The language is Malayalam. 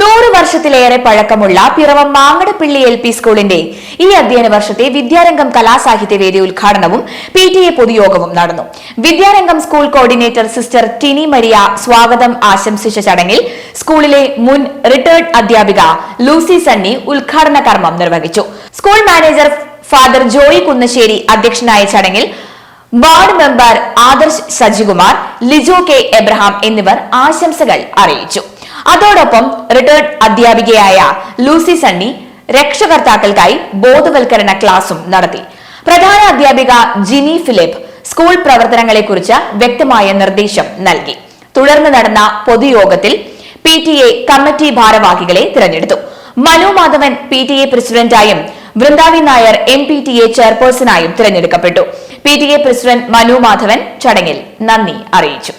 നൂറ് വർഷത്തിലേറെ പഴക്കമുള്ള പിറവം മാങ്ങടപ്പിള്ളി എൽ പി സ്കൂളിന്റെ ഈ അധ്യയന വർഷത്തെ വിദ്യാരംഗം കലാസാഹിത്യവേദി ഉദ്ഘാടനവും പി ടി എ പൊതുയോഗവും നടന്നു. Vidyarangam school coordinator sister Tini Maria സ്വാഗതം ആശംസിച്ച ചടങ്ങിൽ സ്കൂളിലെ മുൻ റിട്ടയർഡ് അധ്യാപിക ലൂസി സണ്ണി ഉദ്ഘാടന കർമ്മം നിർവഹിച്ചു. School manager father Joy Kunnassery അധ്യക്ഷനായ ചടങ്ങിൽ ward member Adarsh Sajikumar Lijo K Abraham എന്നിവർ ആശംസകൾ അറിയിച്ചു. അതോടൊപ്പം റിട്ടയർഡ് അധ്യാപികയായ ലൂസി സണ്ണി രക്ഷകർത്താക്കൾക്കായി ബോധവൽക്കരണ ക്ലാസും നടത്തി. പ്രധാന അധ്യാപിക ജിനി ഫിലിപ്പ് സ്കൂൾ പ്രവർത്തനങ്ങളെക്കുറിച്ച് വ്യക്തമായ നിർദ്ദേശം നൽകി. തുടർന്ന് നടന്ന പൊതുയോഗത്തിൽ പി ടി എ കമ്മിറ്റി ഭാരവാഹികളെ തിരഞ്ഞെടുത്തു. Manu Madhavan P T A പ്രസിഡന്റായും Vrindavi Nair M P T A ചെയർപേഴ്സണായും തിരഞ്ഞെടുക്കപ്പെട്ടു. P T A president Manu Madhavan ചടങ്ങിൽ നന്ദി അറിയിച്ചു.